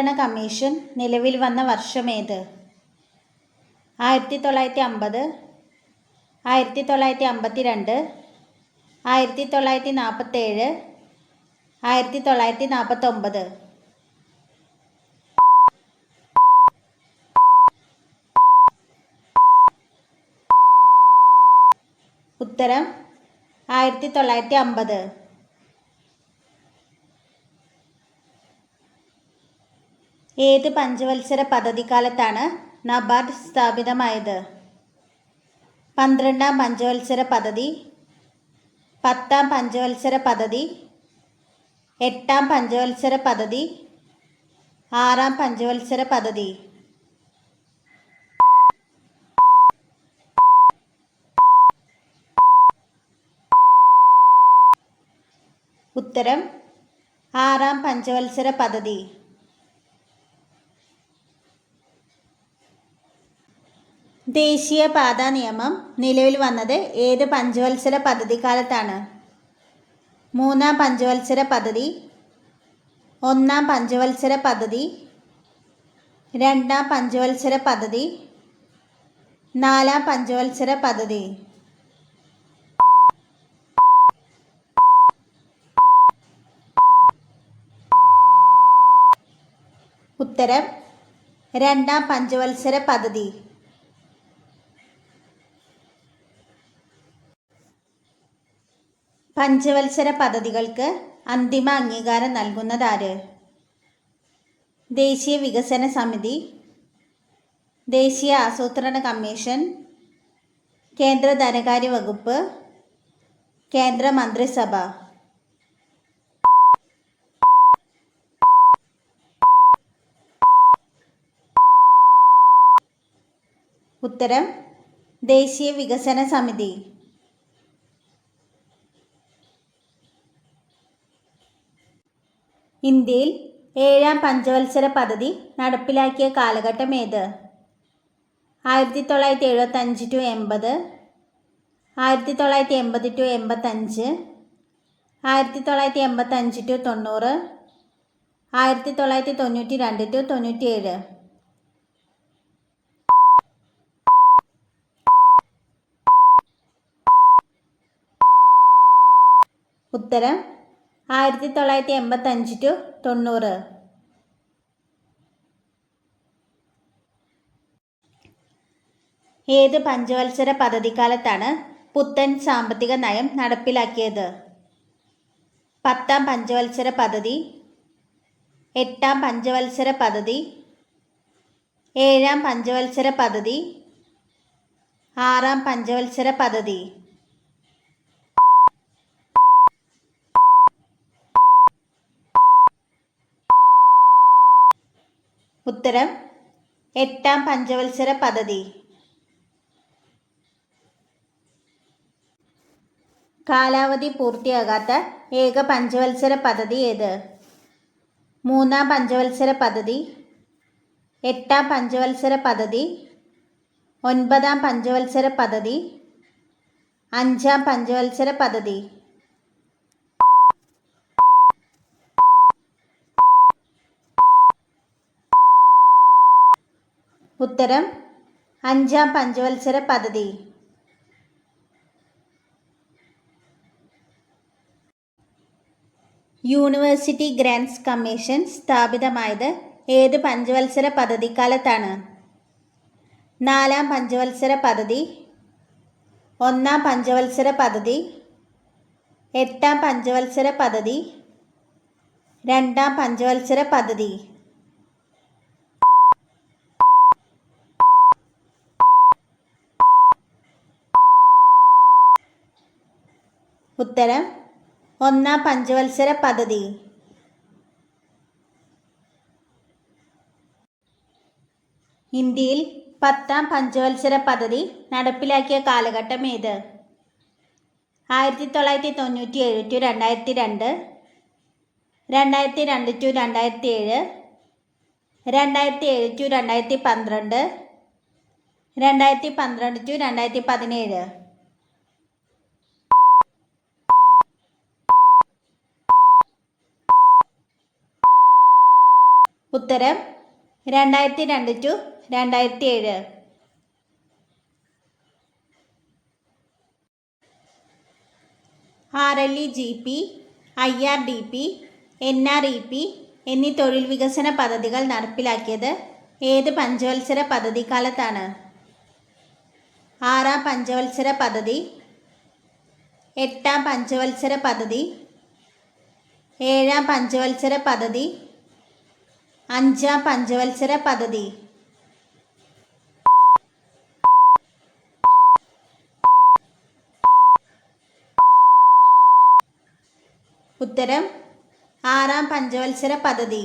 ആസൂത്രണ കമ്മീഷൻ നിലവിൽ വന്ന വർഷമേത് ആയിരത്തി തൊള്ളായിരത്തി അമ്പത് ആയിരത്തി തൊള്ളായിരത്തി അമ്പത്തി രണ്ട് ആയിരത്തി തൊള്ളായിരത്തി നാൽപ്പത്തേഴ് ആയിരത്തി തൊള്ളായിരത്തി നാൽപ്പത്തൊമ്പത് ഉത്തരം ആയിരത്തി തൊള്ളായിരത്തി അമ്പത് ഏത് പഞ്ചവത്സര പദ്ധതിക്കാലത്താണ് നബാർഡ് സ്ഥാപിതമായത്? പന്ത്രണ്ടാം പഞ്ചവത്സര പദ്ധതി പത്താം പഞ്ചവത്സര പദ്ധതി എട്ടാം പഞ്ചവത്സര പദ്ധതി ആറാം പഞ്ചവത്സര പദ്ധതി. ഉത്തരം ആറാം പഞ്ചവത്സര പദ്ധതി. ദേശീയപാതാ നിയമം നിലവിൽ വന്നത് ഏത് പഞ്ചവത്സര പദ്ധതി കാലത്താണ് മൂന്നാം പഞ്ചവത്സര പദ്ധതി ഒന്നാം പഞ്ചവത്സര പദ്ധതി രണ്ടാം പഞ്ചവത്സര പദ്ധതി നാലാം പഞ്ചവത്സര പദ്ധതി. ഉത്തരം രണ്ടാം പഞ്ചവത്സര പദ്ധതി. പഞ്ചവത്സര പദ്ധതികൾക്ക് അന്തിമ അംഗീകാരം നൽകുന്നതാര്? ദേശീയ വികസന സമിതി ദേശീയ ആസൂത്രണ കമ്മീഷൻ കേന്ദ്ര ധനകാര്യ വകുപ്പ് കേന്ദ്ര മന്ത്രിസഭ. ഉത്തരം ദേശീയ വികസന സമിതി. ഇന്ത്യയിൽ ഏഴാം പഞ്ചവത്സര പദ്ധതി നടപ്പിലാക്കിയ കാലഘട്ടം ഏത്? ആയിരത്തി തൊള്ളായിരത്തി എഴുപത്തഞ്ച് ടു എൺപത് ആയിരത്തി തൊള്ളായിരത്തി എൺപത് ടു എൺപത്തഞ്ച് ആയിരത്തി തൊള്ളായിരത്തി എൺപത്തഞ്ച് ടു തൊണ്ണൂറ് ആയിരത്തി തൊള്ളായിരത്തി തൊണ്ണൂറ്റി രണ്ട് ടു തൊണ്ണൂറ്റിയേഴ്. ഉത്തരം ആയിരത്തി തൊള്ളായിരത്തി എൺപത്തഞ്ച് ടു തൊണ്ണൂറ്. ഏത് പഞ്ചവത്സര പദ്ധതിക്കാലത്താണ് പുത്തൻ സാമ്പത്തിക നയം നടപ്പിലാക്കിയത്? പത്താം പഞ്ചവത്സര പദ്ധതി എട്ടാം പഞ്ചവത്സര പദ്ധതി ഏഴാം പഞ്ചവത്സര പദ്ധതി ആറാം പഞ്ചവത്സര പദ്ധതി. ഉത്തരം എട്ടാം പഞ്ചവത്സര പദ്ധതി. കാലാവധി പൂർത്തിയാകാത്ത ഏക പഞ്ചവത്സര പദ്ധതി ഏത്? മൂന്നാം പഞ്ചവത്സര പദ്ധതി എട്ടാം പഞ്ചവത്സര പദ്ധതി ഒൻപതാം പഞ്ചവത്സര പദ്ധതി അഞ്ചാം പഞ്ചവത്സര പദ്ധതി. ഉത്തരം അഞ്ചാം പഞ്ചവത്സര പദ്ധതി. യൂണിവേഴ്സിറ്റി ഗ്രാൻസ് കമ്മീഷൻ സ്ഥാപിതമായത് ഏത് പഞ്ചവത്സര പദ്ധതി കാലത്താണ് നാലാം പഞ്ചവത്സര പദ്ധതി ഒന്നാം പഞ്ചവത്സര പദ്ധതി എട്ടാം പഞ്ചവത്സര പദ്ധതി രണ്ടാം പഞ്ചവത്സര പദ്ധതി. ഉത്തരം ഒന്നാം പഞ്ചവത്സര പദ്ധതി. ഇന്ത്യയിൽ പത്താം പഞ്ചവത്സര പദ്ധതി നടപ്പിലാക്കിയ കാലഘട്ടം ഏത്? ആയിരത്തി തൊള്ളായിരത്തി തൊണ്ണൂറ്റി ഏഴ് ടു രണ്ടായിരത്തി രണ്ട് രണ്ടായിരത്തി രണ്ട് ടു രണ്ടായിരത്തി ഏഴ് രണ്ടായിരത്തി ഏഴ് ടു രണ്ടായിരത്തി പന്ത്രണ്ട് രണ്ടായിരത്തി പന്ത്രണ്ട് ടു രണ്ടായിരത്തി പതിനേഴ്. ഉത്തരം രണ്ടായിരത്തി രണ്ട് ടു രണ്ടായിരത്തി ഏഴ്. R L E G P I R D P N R E P എന്നീ തൊഴിൽ വികസന പദ്ധതികൾ നടപ്പിലാക്കിയത് ഏത് പഞ്ചവത്സര പദ്ധതി കാലത്താണ് ആറാം പഞ്ചവത്സര പദ്ധതി എട്ടാം പഞ്ചവത്സര പദ്ധതി ഏഴാം പഞ്ചവത്സര പദ്ധതി അഞ്ചാം പഞ്ചവത്സര പദ്ധതി. ഉത്തരം ആറാം പഞ്ചവത്സര പദ്ധതി.